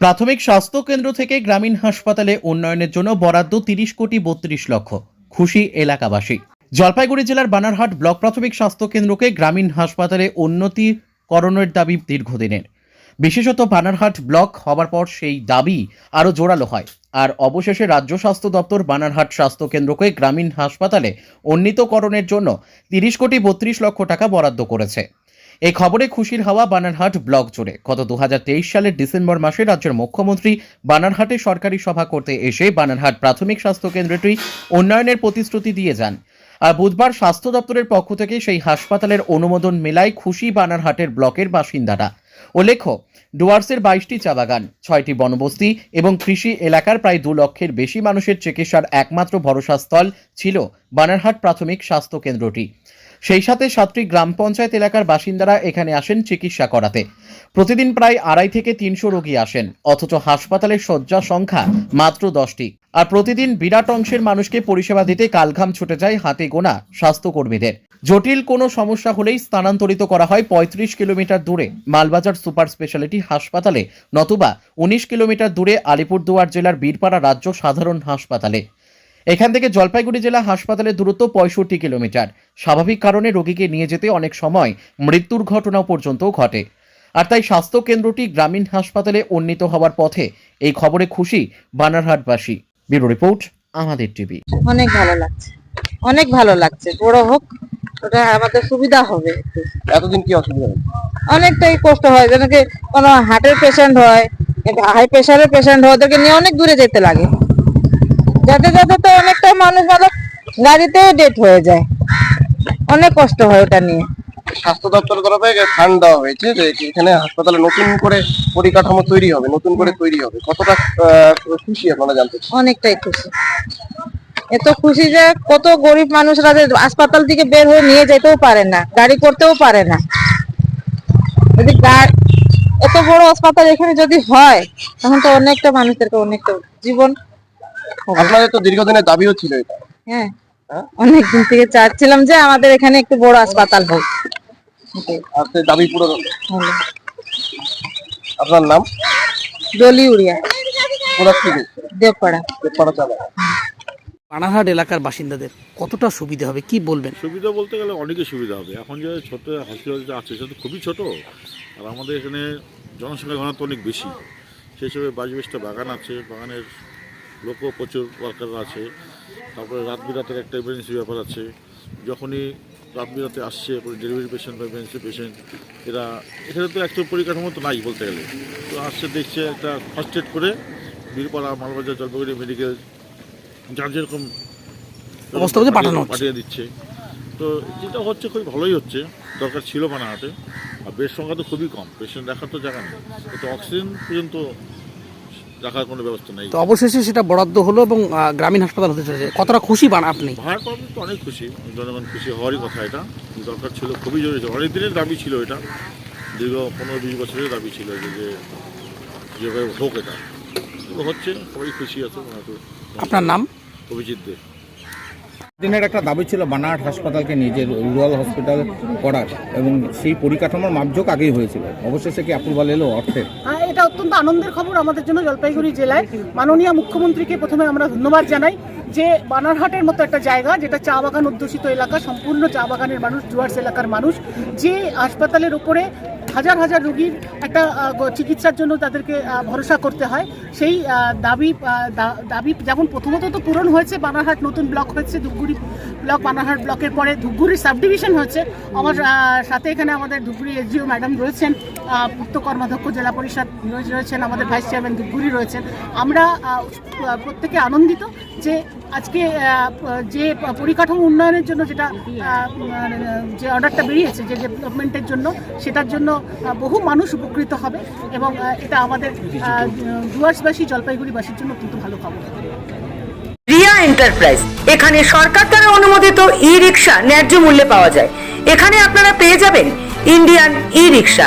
প্রাথমিক স্বাস্থ্য কেন্দ্র থেকে গ্রামীণ হাসপাতালে উন্নয়নের জন্য বরাদ্দ তিরিশ কোটি বত্রিশ লক্ষ। খুশি এলাকাবাসী। জলপাইগুড়ি জেলার বানারহাট ব্লক প্রাথমিক স্বাস্থ্য কেন্দ্রকে গ্রামীণ হাসপাতালে উন্নতিকরণের দাবি দীর্ঘদিনের। বিশেষত বানারহাট ব্লক হবার পর সেই দাবি আরও জোরালো হয়। আর অবশেষে রাজ্য স্বাস্থ্য দপ্তর বানারহাট স্বাস্থ্য কেন্দ্রকে গ্রামীণ হাসপাতালে উন্নীতকরণের জন্য তিরিশ কোটি বত্রিশ লক্ষ টাকা বরাদ্দ করেছে। এই খবরে খুশির হাওয়া বানারহাট ব্লক জুড়ে। গত দুহাজার তেইশ সালের ডিসেম্বর মাসে রাজ্যের মুখ্যমন্ত্রী বানারহাটে সরকারি সভা করতে এসে বানারহাট প্রাথমিক স্বাস্থ্য কেন্দ্রটি উন্নয়নের প্রতিশ্রুতি দিয়ে যান। আর বুধবার স্বাস্থ্য দপ্তরের পক্ষ থেকে সেই হাসপাতালের অনুমোদন মেলায় খুশি বানারহাটের ব্লকের বাসিন্দারা উল্লেখ্য, ডুয়ার্সের বাইশটি চা বাগান ছয়টি বনবস্তি এবং কৃষি এলাকার প্রায় দু লক্ষের বেশি মানুষের চিকিৎসার একমাত্র ভরসাস্থল ছিল বানারহাট প্রাথমিক স্বাস্থ্য কেন্দ্রটি। সেই সাথে সাতটি গ্রাম পঞ্চায়েত এলাকার বাসিন্দারা এখানে আসেন চিকিৎসা করাতে। প্রতিদিন প্রায় আড়াই থেকে তিনশো রোগী আসেন, অথচ হাসপাতালের শয্যা সংখ্যা মাত্র দশটি। আর প্রতিদিন বিরাট অংশের মানুষকে পরিষেবা দিতে কালঘাম ছুটে যায় হাতে গোনা স্বাস্থ্যকর্মীদের। জটিল কোনো সমস্যা হলেই স্থানান্তরিত করা হয় পঁয়ত্রিশ কিলোমিটার দূরে মালবাজার সুপার স্পেশালিটি হাসপাতালে নতুবা উনিশ কিলোমিটার দূরে আলিপুরদুয়ার জেলার বীরপাড়া রাজ্য সাধারণ হাসপাতালে। এখান থেকে জলপাইগুড়ি জেলা হাসপাতালের দূরত্ব পঁয়ষট্টি কিলোমিটার। স্বাভাবিক কারণে রোগীকে নিয়ে যেতে অনেক সময় মৃত্যুর ঘটনাও পর্যন্ত ঘটে। আর তাই স্বাস্থ্য কেন্দ্রটি গ্রামীণ হাসপাতালে উন্নীত হওয়ার পথে এই খবরে খুশি বানারহাটবাসী। ব্যুরো রিপোর্ট আমাদের টিভি। অনেক ভালো লাগছে। অনেক ভালো লাগছে। বড় হোক ওটা আমাদের সুবিধা হবে এতদিন কি অসুবিধা অনেকটাই কষ্ট হয় যেন কি কোনো হার্টের পেশেন্ট হয় হাই প্রেশারের পেশেন্ট হয় ওদেরকে নিয়ে অনেক দূরে যেতে লাগে। যাতে যাতে তো অনেকটা মানুষ মানে গাড়িতে ডেট হয়ে যায়। অনেক কষ্ট হয় ওটা নিয়ে। স্বাস্থ্য দপ্তরের তরফ ফান্ড দেওয়া হয়েছে যে এখানে হাসপাতালে নতুন করে পরিকাঠামো তৈরি হবে নতুন করে তৈরি হবে। কতটা খুশি আপনারা জানতে অনেকটাই খুশি। এত খুশি যে কত গরিব মানুষরা যে হাসপাতাল থেকে বের হয়ে নিয়ে যেতেও পারে না গাড়ি করতেও পারে না। যদি এত বড় হাসপাতাল এখানে যদি হয় তখন তো অনেকটা মানুষদেরকে অনেকটা জীবন। আপনাদের তো দীর্ঘদিনের দাবিও ছিল এটা। হ্যাঁ। হ্যাঁ? অনেকদিন থেকে চাচ্ছিলাম যে আমাদের এখানে একটু বড় হাসপাতাল হোক। সেই দাবি। হলো। আপনার নাম? ডলি উড়িয়া। কোথা থেকে? দেবপাড়া। দেবপাড়া চালা পানারহাট এলাকার বাসিন্দাদের কতটা সুবিধা হবে কি বলবেন? সুবিধা বলতে গেলে অনেকই সুবিধা হবে। এখন যে ছোট হসপিটাল আছে সেটা তো খুবই ছোট। আর আমাদের এখানে জনসংখ্যা ঘনত্ব অনেক বেশি। সেই হিসেবে বাইশ বাইশটা বাগান আছে বাগানের লোকও প্রচুর ওয়ার্কার আছে। তারপরে রাত বিরাতের একটা এমার্জেন্সি ব্যাপার আছে। যখনই রাত বিরাতে আসছে ডেলিভারি পেশেন্ট বা এমার্জেন্সি পেশেন্ট এরা এখানে তো একটা পরিকাঠামো তো নাই বলতে গেলে। তো আসছে দেখছে একটা ফার্স্ট এড করে বীরপাড়া মালবাজার জলপাইগুড়ি মেডিকেল যার যেরকম অবস্থা পাঠানো পাঠিয়ে দিচ্ছে। তো যেটা হচ্ছে খুবই ভালোই হচ্ছে দরকার ছিল বানাহাটে আর বেড সংখ্যা তো খুবই কম পেশেন্ট দেখার তো জায়গা নেই। কিন্তু অক্সিজেন পর্যন্ত রাখার কোনো ব্যবস্থা নেই। তো অবশেষে সেটা বরাদ্দ হলো এবং গ্রামীণ হাসপাতাল হতে চলেছে। কতটা খুশি বান আপনি? তো অনেক খুশি। জনগণ খুশি হওয়ারই কথা এটা। দরকার ছিল খুবই জরুরি ছিল। অনেক দিনের দাবি ছিল এটা। দীর্ঘ পনেরো বিশ বছরের দাবি ছিল যে যেভাবে হোক এটা। হচ্ছে সবাই খুশি আছে। আপনার নাম? অভিজিৎ দে। দিনের একটা দাবি ছিল বানাহাট হাসপাতালকে নিজের রুরাল হসপিটাল করার এবং সেই পরিকাঠামোর মাপঝোক আগেই হয়েছিল। অবশেষে কি অ্যাপ্রুভাল এলো অর্থের এটা অত্যন্ত আনন্দের খবর আমাদের জন্য জলপাইগুড়ি জেলায়। মাননীয় মুখ্যমন্ত্রীকে প্রথমে আমরা ধন্যবাদ জানাই। যে বানারহাটের মতো একটা জায়গা যেটা চা বাগান অধ্যুষিত এলাকা, সম্পূর্ণ চা বাগানের মানুষ, জুয়ার্স এলাকার মানুষ, যে হাসপাতালের উপরে হাজার হাজার রোগীর একটা চিকিৎসার জন্য তাদেরকে ভরসা করতে হয়। সেই দাবি দাবি যেমন প্রথমত তো পূরণ হয়েছে, বানারহাট নতুন ব্লক হয়েছে, ধূপগুড়ি ব্লক, বানারহাট ব্লকের পরে ধূপগুড়ি সাব ডিভিশন হয়েছে। আমার সাথে এখানে আমাদের ধূপগুড়ি এসডিও ম্যাডাম রয়েছেন। পূর্ত কর্মাধ্যক্ষ জেলা পরিষদ রয়েছেন আমাদের ভাইস চেয়ারম্যান ধূপগুড়ি রয়েছেন। আমরা প্রত্যেকে আনন্দিত যে আজকে যে পরিকাঠামো উন্নয়নের জন্য যেটা মানে, যে অর্ডারটা বেরিয়েছে যে ডেভেলপমেন্টের জন্য সেটার জন্য বহু মানুষ উপকৃত হবে এবং এটা আমাদের ডুয়ার্সবাসী জলপাইগুড়িবাসীর জন্য অত্যন্ত ভালো খবর। রিয়া এন্টারপ্রাইজ এখানে সরকার দ্বারা অনুমোদিত ই রিক্সা ন্যায্য মূল্যে পাওয়া যায়। এখানে আপনারা পেয়ে যাবেন ইন্ডিয়ান ই রিক্সা